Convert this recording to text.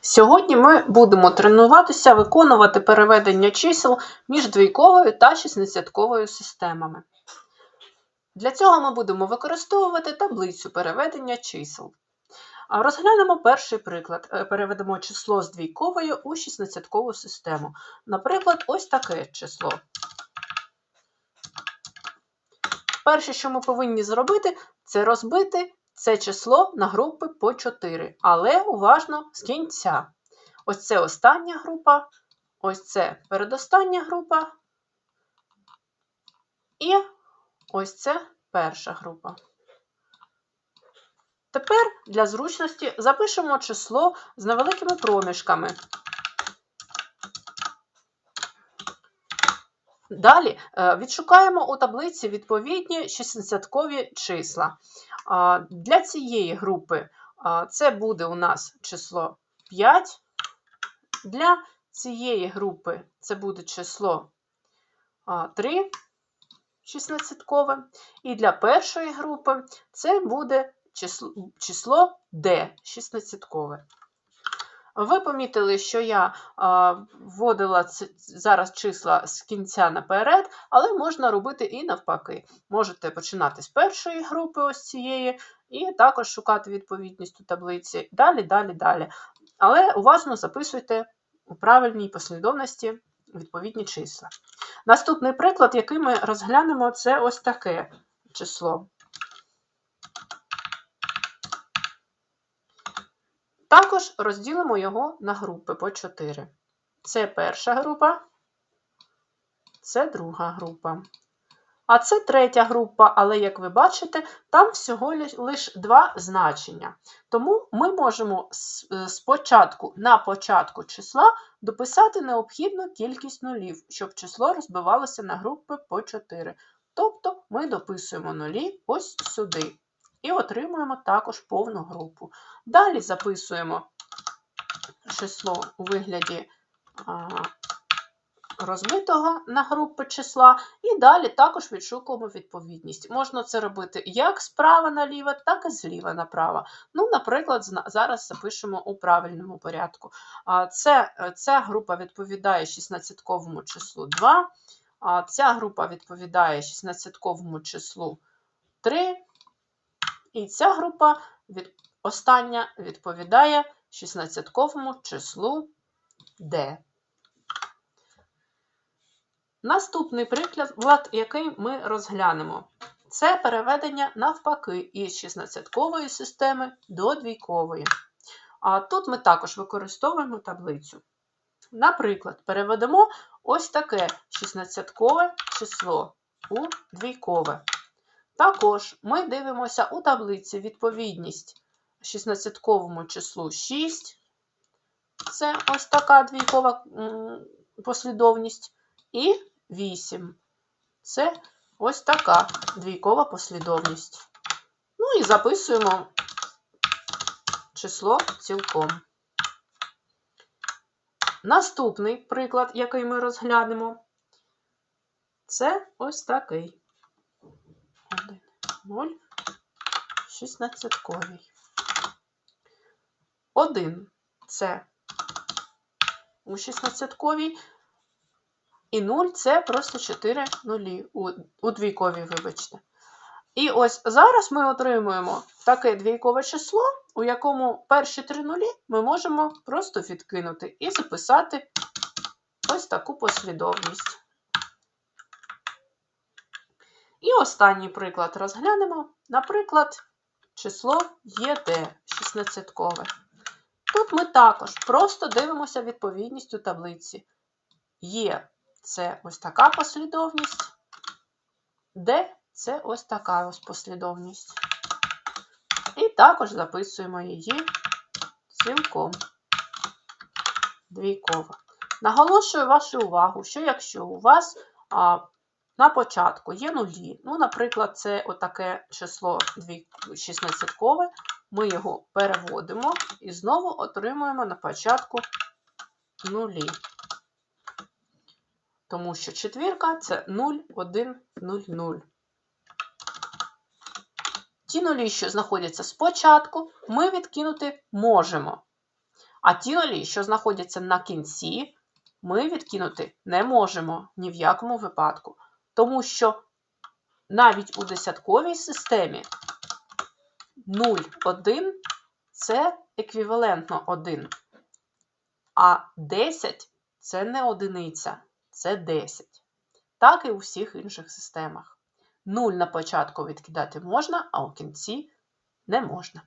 Сьогодні ми будемо тренуватися виконувати переведення чисел між двійковою та шістнадцятковою системами. Для цього ми будемо використовувати таблицю переведення чисел. Розглянемо перший приклад. Е, Переведемо число з двійкової у шістнадцяткову систему. Наприклад, ось таке число. Перше, що ми повинні зробити, це розбити це число на групи по 4, але уважно з кінця. Ось це остання група, ось це передостання група, і ось це перша група. Тепер для зручності запишемо число з невеликими проміжками. Далі е, відшукаємо у таблиці відповідні шістдесяткові числа. Для цієї групи це буде у нас число 5. Для цієї групи це буде число а, 3 шістнадцяткове. І для першої групи це буде число, число D шістнадцяткове. Ви помітили, що я вводила зараз числа з кінця наперед, але можна робити і навпаки. Можете починати з першої групи ось цієї, і також шукати відповідність у таблиці. Далі, далі, далі. Але уважно записуйте у правильній послідовності відповідні числа. Наступний приклад, який ми розглянемо, це ось таке число. Також розділимо його на групи по 4. Це перша група, це друга група. А це третя група, але, як ви бачите, там всього лише два значення. Тому ми можемо е, спочатку на початку числа дописати необхідну кількість нулів, щоб число розбивалося на групи по 4. Тобто ми дописуємо нулі ось сюди і отримуємо також повну групу. Далі записуємо число у вигляді розбитого на групи числа, і далі також відшукуємо відповідність. Можна це робити як справа наліво, так і зліва направо. Ну, наприклад, зараз запишемо у правильному порядку. Це, ця група відповідає 16-ковому числу 2, а ця група відповідає 16-ковому числу 3, і ця група від, остання відповідає 16-ковому числу D. Наступний приклад, який ми розглянемо, це переведення навпаки із 16-кової системи до двійкової. А тут ми також використовуємо таблицю. Наприклад, переведемо ось таке 16-кове число у двійкове. Також ми дивимося у таблиці відповідність 16-ковому числу 6. Це ось така двійкова послідовність. І 8. Це ось така двійкова послідовність. Ну і записуємо число цілком. Наступний приклад, який ми розглянемо, це ось такий. 1, 0, 16 1 це у 16-ковій, і 0 це просто 4 нулі у, у двійковій, вибачте. І ось зараз ми отримуємо таке двійкове число, у якому перші три нулі ми можемо просто відкинути і записати ось таку послідовність. І останній приклад розглянемо. Наприклад, число ЄД 16-кове. Тут ми також просто дивимося відповідність у таблиці. Є це ось така послідовність, Д це ось така ось послідовність. І також записуємо її цілком двійково. Наголошую вашу увагу, що якщо у вас на початку є нулі, ну, наприклад, це отаке число 16-кове, ми його переводимо і знову отримуємо на початку нулі. Тому що четвірка це 0, 1, 0, 0. Ті нулі, що знаходяться спочатку, ми відкинути можемо. А ті нулі, що знаходяться на кінці, ми відкинути не можемо ні в якому випадку. Тому що навіть у десятковій системі 0, 1 це еквівалентно 1. А 10 це не одиниця, це 10. Так і у всіх інших системах. 0 на початку відкидати можна, а у кінці не можна.